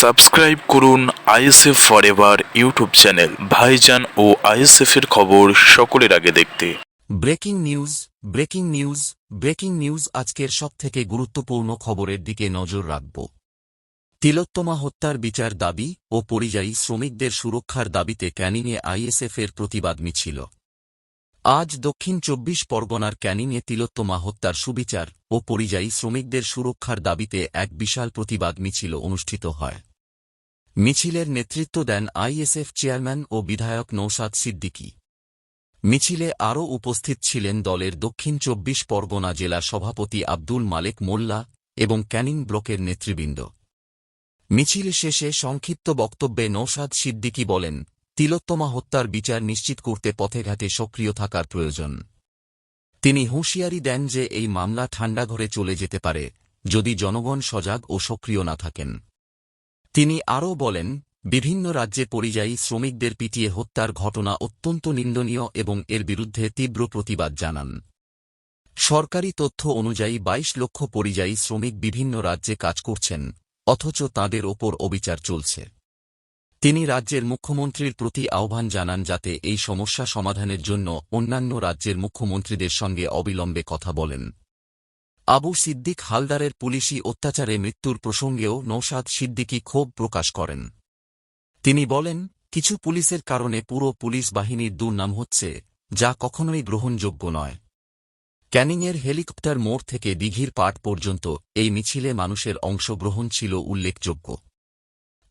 Subscribe করুন ISF forever YouTube channel. ভাইজান ও ISF এর খবর সকলের আগে দেখতে। Breaking news breaking news breaking news আজকের সবথেকে গুরুত্বপূর্ণ খবরের দিকে নজর রাখব। তিলোত্তমা হত্যার বিচার দাবি ও পরিযায়ী শ্রমিকদের সুরক্ষার দাবিতে ক্যানিংয়ে আইএসএফের প্রতিবাদ মিছিল। আজ দক্ষিণ চব্বিশ পরগনার ক্যানিংয়ে তিলোত্তমা হত্যার সুবিচার ও পরিযায়ী শ্রমিকদের সুরক্ষার দাবিতে এক বিশাল প্রতিবাদ মিছিল অনুষ্ঠিত হয়। মিছিলের নেতৃত্ব দেন আইএসএফ চেয়ারম্যান ও বিধায়ক নৌসাদ সিদ্দিকী। মিছিলে আরও উপস্থিত ছিলেন দলের দক্ষিণ চব্বিশ পরগনা জেলা সভাপতি আব্দুল মালেক মোল্লা এবং ক্যানিং ব্লকের নেতৃবৃন্দ। মিছিল শেষে সংক্ষিপ্ত বক্তব্যে নৌসাদ সিদ্দিকী বলেন, তিলোত্তমা হত্যার বিচার নিশ্চিত করতে পথেঘাটে সক্রিয় থাকার প্রয়োজন। তিনি হুঁশিয়ারি দেন যে এই মামলা ঠান্ডা ঘরে চলে যেতে পারে, যদি জনগণ সজাগ ও সক্রিয় না থাকেন। তিনি আরও বলেন, বিভিন্ন রাজ্যে পরিযায়ী শ্রমিকদের পিটিয়ে হত্যার ঘটনা অত্যন্ত নিন্দনীয় এবং এর বিরুদ্ধে তীব্র প্রতিবাদ জানান। সরকারি তথ্য অনুযায়ী ২২ লক্ষ পরিযায়ী শ্রমিক বিভিন্ন রাজ্যে কাজ করছেন, অথচ তাদের ওপর অবিচার চলছে। তিনি রাজ্যের মুখ্যমন্ত্রীর প্রতি আহ্বান জানান যাতে এই সমস্যা সমাধানের জন্য অন্যান্য রাজ্যের মুখ্যমন্ত্রীদের সঙ্গে অবিলম্বে কথা বলেন। আবু সিদ্দিক হালদারের পুলিশি অত্যাচারে মৃত্যুর প্রসঙ্গেও নৌসাদ সিদ্দিকী ক্ষোভ প্রকাশ করেন। তিনি বলেন, কিছু পুলিশের কারণে পুরো পুলিশ বাহিনীর দুর্নাম হচ্ছে, যা কখনোই গ্রহণযোগ্য নয়। ক্যানিংয়ের হেলিকপ্টার মোড় থেকে দিঘির পাট পর্যন্ত এই মিছিলে মানুষের অংশগ্রহণ ছিল উল্লেখযোগ্য।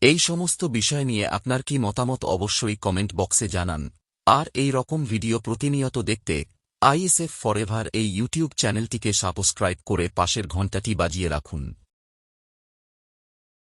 এই সমস্ত বিষয় নিয়ে আপনার কি মতামত অবশ্যই কমেন্ট বক্সে জানান। আর এই রকম ভিডিও প্রতিনিয়ত দেখতে আইএসএফ ফরএভার এই ইউটিউব চ্যানেলটিকে সাবস্ক্রাইব করে পাশের ঘণ্টাটি বাজিয়ে রাখুন।